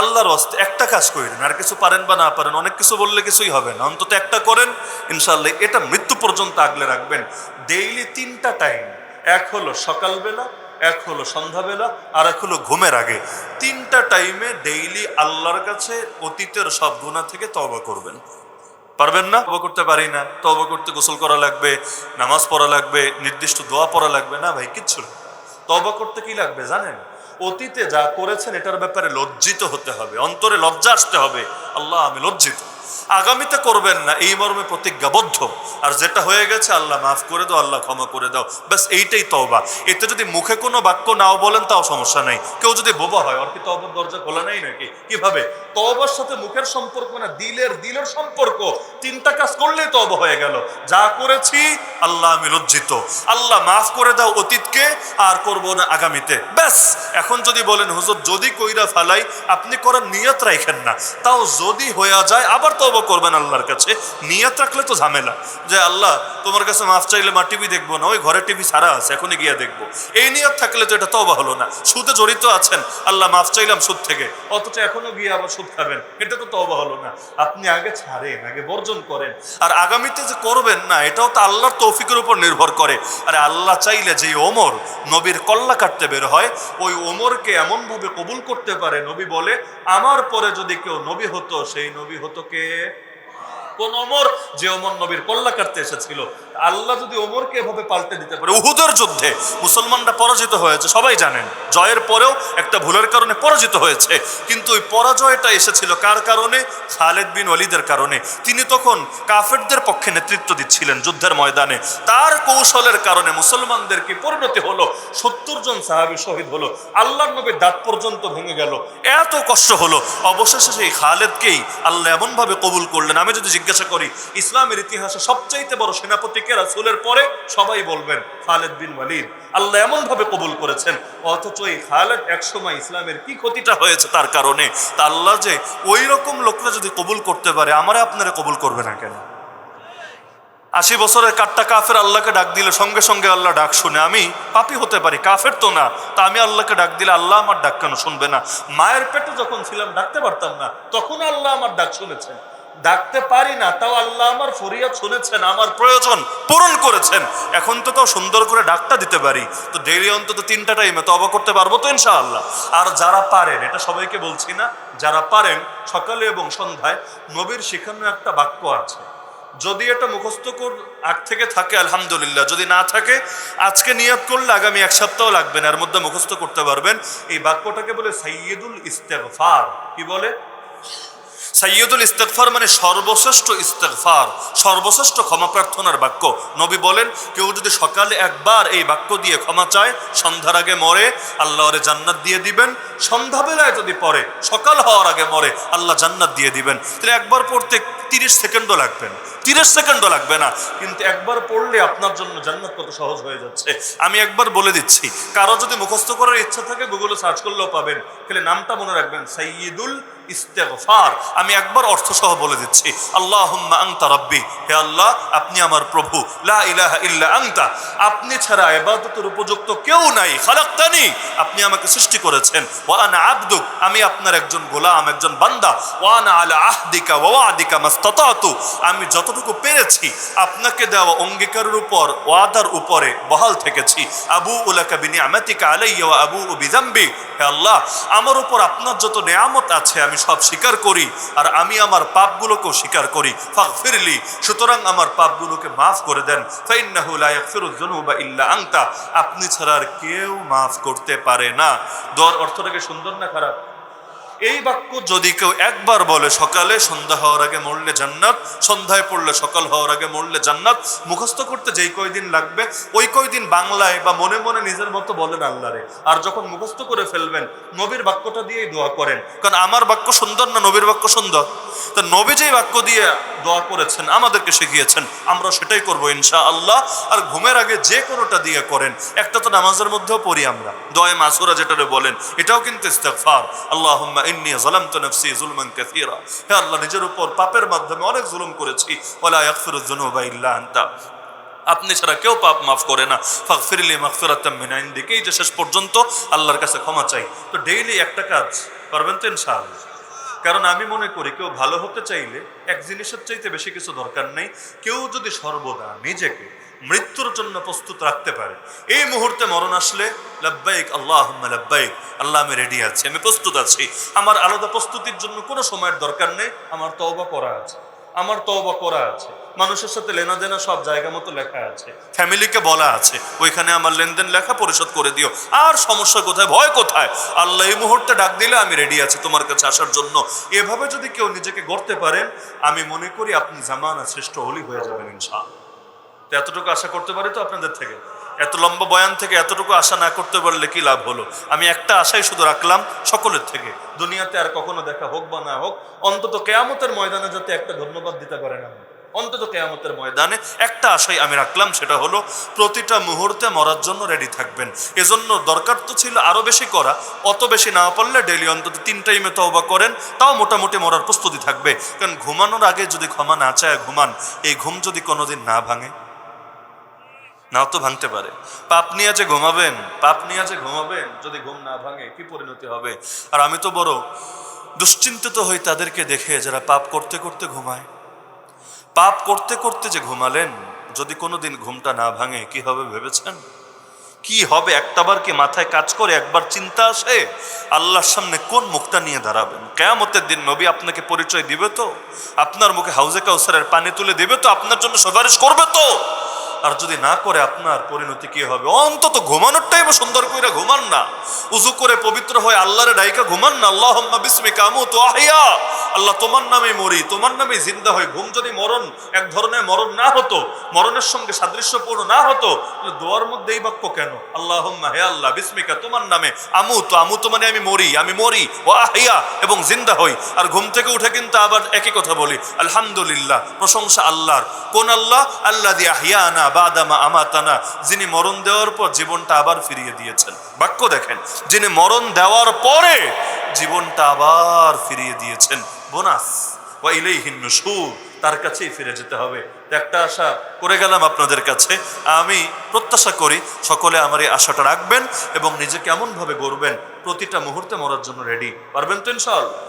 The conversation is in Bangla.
আল্লাহর অস্তে একটা কাজ করেন, আর কিছু পারেন বা না পারেন, অনেক কিছু বললে কিছুই হবে না। অন্তত একটা করেন ইনশাল্লাহ এটা মৃত্যু পর্যন্ত আগলে রাখবেন। ডেইলি তিনটা টাইম, এক হলো সকালবেলা, এক হলো সন্ধ্যাবেলা, আর এক হলো ঘুমের আগে। তিনটা টাইমে ডেইলি আল্লাহর কাছে অতীতের সব গুণা থেকে তবা করবেন। পারবেন না? তবা করতে পারি না। তবা করতে গোসল করা লাগবে, নামাজ পড়া লাগবে, নির্দিষ্ট দোয়া পড়া লাগবে। না ভাই, কিচ্ছু না। তবা করতে কি লাগবে জানেন? অতীতে যা করেছেন, এটার ব্যাপারে লজ্জিত হতে হবে, অন্তরে লজ্জা আসতে হবে। আল্লাহ, আমি লজ্জিত। আগামীতে করবেন না, এই মর্মে প্রতিজ্ঞাবদ্ধ। আর যেটা হয়ে গেছে, আল্লাহ মাফ করে দাও, আল্লাহ ক্ষমা করে দাও। ব্যাস, এইটাই তওবা। এতে যদি মুখে কোনো বাক্য নাও বলেন, তাও সমস্যা নেই। কেউ যদি বোবা হয়, ওর কি তওবার দরজা খোলা নেই নাকি? কীভাবে? তওবার সাথে মুখের সম্পর্ক না দিলের দিলের সম্পর্ক, তিনটা কাজ করলেই তওবা হয়ে গেল। যা করেছি, আল্লাহ আমি লজ্জিত। আল্লাহ মাফ করে দাও অতীতকে, আর করব না আগামীতে। ব্যাস, এখন যদি বলেন, হুজুর, যদি কইরা ফালাই, আপনি করার নিয়ত রাখেন না। তাও যদি হয়ে যায়, আবার তওবা করবেন আল্লাহর কাছে। নিয়ত রাখলে তো ঝামেলা। যে আল্লাহ, তোমার কাছে মাফ চাইলে মা টিভি দেখব না, ওই ঘরে টিভি সারা আছে, এখনই গিয়ে দেখব। এই নিয়ত থাকলে তো এটা তওবা হলো না। সুদে জড়িত আছেন, আল্লাহ মাফ চাইলাম সুদ থেকে, অথচ গিয়ে আবার সুদ খাবেন, এটা তো তওবা হলো না। আপনি আগে ছাড়েন, আগে বর্জন করেন। আর আগামীতে যে করবেন না, এটাও তো আল্লাহর তৌফিকের উপর নির্ভর করে। আরে আল্লাহ চাইলে যে ওমর নবীর কল্লা কাটতে বের হয়, ওই ওমরকে এমনভাবে কবুল করতে পারে, নবী বলে, আমার পরে যদি কেউ নবী হতো, সেই নবী হতো কে? where কোন ওমর যে ওমর নবীর কল্লা কাটতে এসেছিল, আল্লাহ যদি ওমরকে এভাবে পাল্টে দিতে পারে, উহুদের যুদ্ধে মুসলমানরা পরাজিত হয়েছে, সবাই জানেন, জয়ের পরেও একটা ভুলের কারণে পরাজিত হয়েছে, কিন্তু ওই পরাজয়টা এসেছিল কার কারণে? খালেদ বিন ওয়ালিদের কারণে। তিনি তখন কাফেরদের পক্ষে নেতৃত্ব দিচ্ছিলেন যুদ্ধের ময়দানে। তার কৌশলের কারণে মুসলমানদের কি পরিণতি হলো? সত্তর জন সাহাবী শহীদ হলো আল্লাহ নবীর দাঁত পর্যন্ত ভেঙে গেল, এত কষ্ট হলো। অবশেষে সেই খালেদকেই আল্লাহ এমনভাবে কবুল করলেন। আমি যদি জিজ্ঞাসা করি, ইসলামের ইতিহাসে সবচাইতে বড় সেনাপতিকে রাসূলের পরে? সবাই বলবেন, খালেদ বিন ওয়ালিদ। আল্লাহ এমনভাবে কবুল করেছেন, অথচ এই খালেদ একসময় ইসলামের কি ক্ষতিটা হয়েছে তার কারণে? তা আল্লাহ যে ওই রকম লোকরা যদি কবুল করতে পারে, আমারে আপনারা কবুল করবে না কেন? আশি বছরের কাট্টা কাফের আল্লাহকে ডাক দিলে সঙ্গে সঙ্গে আল্লাহ ডাক শুনে, আমি পাপি হতে পারি, কাফের তো না। তা আমি আল্লাহকে ডাক দিলে আল্লাহ আমার ডাক কেন শুনবে না? মায়ের পেটে যখন ছিলাম, ডাকতে পারতাম না, তখন আল্লাহ আমার ডাক শুনেছেন। ডাকতে পারি না, তাও আল্লাহ আমার ফরিয়াদ শুনেছেন, আমার প্রয়োজন পূরণ করেছেন। এখন তো তাও সুন্দর করে ডাকটা দিতে পারি। তো ডেইলি অন্তত তিনটা টাইমে তো অবা করতে পারব তো ইনশাআল্লাহ। আর যারা পারেন, এটা সবাইকে বলছি না, যারা পারেন, সকালে এবং সন্ধ্যায় নবীর শেখানো একটা বাক্য আছে। যদি এটা মুখস্থ কর, আগ থেকে থাকে, আলহামদুলিল্লাহ। যদি না থাকে, আজকে নিয়ত করলে আগামী এক সপ্তাহ লাগবে না, এর মধ্যে মুখস্থ করতে পারবেন। এই বাক্যটাকে বলে সাইয়দুল ইস্তেগফার। কি বলে? সাইয়দুল ইস্তেগফার মানে সর্বশ্রেষ্ঠ ইস্তেগফার, সর্বশ্রেষ্ঠ ক্ষমা প্রার্থনার বাক্য। নবী বলেন, কেউ যদি সকালে একবার এই বাক্য দিয়ে ক্ষমা চায়, সন্ধ্যার আগে মরে আল্লাহ ওরে জান্নাত দিয়ে দিবেন। সন্ধ্যাবেলায় যদি পড়ে, সকাল হওয়ার আগে মরে, আল্লাহ জান্নাত দিয়ে দিবেন। তাহলে একবার পড়তে তিরিশ সেকেন্ডও লাগবে না। তিরিশ সেকেন্ডও লাগবে না। কিন্তু একবার পড়লে আপনার জন্য জান্নাত কত সহজ হয়ে যাচ্ছে। আমি একবার বলে দিচ্ছি, কারও যদি মুখস্থ করার ইচ্ছা থাকে গুগলে সার্চ করলেও পাবেন। তাহলে নামটা মনে রাখবেন সাইয়দুল ইস্তেগফার। আমি একবার অর্থ সহ বলে দিচ্ছি, আল্লাহুম্মা আনতা রাব্বি। হে আল্লাহ, আপনি আমার প্রভু। লা ইলাহা ইল্লা আনতা। আপনি ছাড়া ইবাদতের উপযুক্ত কেউ নাই। খালাক্তানি। আপনি আমাকে সৃষ্টি করেছেন। ওয়া আনা আবদুক। আমি আপনার একজন গোলাম, একজন বান্দা। ওয়া আনা আলা আহদিকা ওয়া ওয়াদিকা মাস্তাতাতু। আমি যতটুকু পেরেছি, আপনাকে দেওয়া অঙ্গীকারের উপর, ওয়াদার উপরে বহাল থেকেছি। আবু উলাকা বিনিআমাতিকা আলাইয়া ওয়া আবু বিযামবি। হে আল্লাহ, আমার উপর আপনার যত নেয়ামত আছে, আমি সব স্বীকার করি আর আমি আমার পাপগুলোকেও স্বীকার করি। ফাগফিরলি, সুতরাং আমার পাপগুলোকে মাফ করে দেন। ফাইন্নাহু লা ইয়াগফিরুয যুনুবা ইল্লা আংতা আপনি ছাড়া আর কেউ মাফ করতে পারে না। দর অর্থটাকে সুন্দর না খারাপ? এই বাক্য যদি কেউ একবার বলে, সকালে সন্ধ্যা হওয়ার আগে মরলে জান্নাত, সন্ধ্যায় পড়লে সকাল হওয়ার আগে মরলে জান্নাত, মুখস্থ করতে যেই কয়দিন লাগবে, ওই কয়দিন বাংলায় বা মনে মনে নিজের মতো বলেন আল্লাহরে। আর যখন মুখস্থ করে ফেলবেন, নবীর বাক্যটা দিয়েই দোয়া করেন। কারণ আমার বাক্য সুন্দর না নবীর বাক্য সুন্দর? তো নবী যেই বাক্য দিয়ে দোয়া করেছেন, আমাদেরকে শিখিয়েছেন, আমরা সেটাই করব ইনশা আল্লাহ আর ঘুমের আগে যে কোনোটা দিয়ে করেন, একটা তো নামাজের মধ্যেও পড়ি আমরা। দোয়া মাসুরা যেটা বলেন, এটাও কিন্তু ইস্তেগফার। আল্লাহুম্মা ইন্নী যালামতু নাফসি যুলমান কাসীরা। হে আল্লাহ, নিজের উপর পাপের মাধ্যমে অনেক জুলুম করেছি। ওয়ালা ইয়াগফিরুয যুনুবা ইল্লা আনতা। আপনি ছাড়া কেউ পাপ মাফ করে না। ফাগফিরলি মাগফিরাতাম মিন ইনদিক। এই যে শেষ পর্যন্ত আল্লাহর কাছে ক্ষমা চাই। তো ডেইলি একটা কাজ করবেন তো ইনশাআল্লাহ? কারণ আমি মনে করি, কেউ ভালো হতে চাইলে এক জিনিসের চাইতে বেশি কিছু দরকার নেই। কেউ যদি সর্বদা নিজেকে মৃত্যুর জন্য প্রস্তুত রাখতে পারে। এই মুহূর্তে মরণ আসলে লাব্বাইক আল্লাহ লাব্বাইক, আল্লাহ আমি রেডি আছি, আমি প্রস্তুত আছি। আমার আলাদা প্রস্তুতির জন্য কোনো সময়ের দরকার নেই, আমার তওবা করা আছে, আমার তওবা করা আছে। মানুষের সাথে লেনাদেনা সব জায়গা মতো লেখা আছে, ফ্যামিলিকে বলা আছে, ওইখানে আমার লেনদেন লেখা পরিশোধ করে দিও। আর সমস্যা কোথায়, ভয় কোথায়? আল্লাহ এই মুহূর্তে ডাক দিলে আমি রেডি আছি তোমার কাছে আসার জন্য। এভাবে যদি কেউ নিজেকে গড়তে পারেন, আমি মনে করি আপনি জামানা শ্রেষ্ঠ হলি হয়ে যাবেন ইনশাআল্লাহ। তো এতটুকু আশা করতে পারি তো আপনাদের থেকে? এত লম্বা বয়ান থেকে এতটুকু আশা না করতে পারলে কি লাভ হলো? আমি একটা আশাই শুধু রাখলাম সকলের থেকে। দুনিয়াতে আর কখনো দেখা হোক বা না হোক, অন্তত কেয়ামতের ময়দানে যাতে একটা ধন্যবাদ দিতে পারেন আমি। অন্তত কেয়ামতের ময়দানে একটা আশাই আমি রাখলাম, সেটা হলো প্রতিটা মুহূর্তে মরার জন্য রেডি থাকবেন। এজন্য দরকার তো ছিল আরও বেশি করা। অত বেশি না পারলে ডেলি অন্তত তিন টাইমে তওবা করেন, তাও মোটামুটি মরার প্রস্তুতি থাকবে। কারণ ঘুমানোর আগে যদি ক্ষমা না চায়, ঘুমান। এই ঘুম যদি কোনোদিন না ভাঙে নাও তো ভাঙতে পারে। পাপ নিয়ে আছে ঘুমাবেন, পাপ নিয়ে আছে ঘুমাবেন, যদি ঘুম না ভাঙে, কি পরিণতি হবে? আর আমি তো বড় দুশ্চিন্তিত হই তাদেরকে দেখে যারা পাপ করতে করতে ঘুমায়। পাপ করতে করতে যে ঘুমালেন, যদি কোনোদিন ঘুমটা না ভাঙে, কি হবে ভেবেছেন? কি হবে? একটাবার কি মাথায় কাজ করে একবার চিন্তা আসে? আল্লাহর সামনে কোন মুখটা নিয়ে দাঁড়াবেন? কেয়ামতের দিন নবী আপনাকে পরিচয় দিবে তো? আপনার মুখে হাউজে কাউসারের পানি তুলে দিবে তো? আপনার জন্য সুপারিশ করবে তো? আর যদি না করে আপনার পরিণতি কি হবে? অন্তত ঘুমানোর টাইমে সুন্দর করে ঘুমান না। উজু করে পবিত্র হয়ে আল্লাহরে ডাইকা ঘুমান না। আল্লাহ বিস্মি কামু তো আহিয়া। আল্লাহ তোমার নামে মরি, তোমার নামে জিন্দা হই। ঘুম যদি মরণ, এক ধরনের মরণ না হতো, মরণের সঙ্গে সাদৃশ্যপূর্ণ না হতো দোয়ার মধ্যে এই বাক্য কেন? আল্লাহ হে আল্লাহ, বিস্মিকা তোমার নামে। আমু তো আমু তো মানে আমি মরি আমি মরি, ও আহিয়া এবং জিন্দা হই। আর ঘুম থেকে উঠে কিন্তু আবার একই কথা বলি, আলহামদুলিল্লাহ, প্রশংসা আল্লাহর। কোন আল্লাহ? আল্লাহ দিয়ে আহিয়ানা বাদামা আমাতানা, যিনি মরণ দেওয়ার পর জীবনটা আবার ফিরিয়ে দিয়েছেন। বাক্য দেখেন, যিনি মরণ দেওয়ার পরে জীবনটা আবার ফিরিয়ে দিয়েছেন। বোনাস, ওয়া ইলাইহিন নুশুর, তার কাছেই ফিরে যেতে হবে। একটা আশা করে গেলাম আপনাদের কাছে। আমি প্রত্যাশা করি সকলে আমার এই আশাটা রাখবেন এবং নিজেকে এমনভাবে গড়বেন, প্রতিটা মুহূর্তে মরার জন্য রেডি পারবেন তো ইনশাআল্লাহ?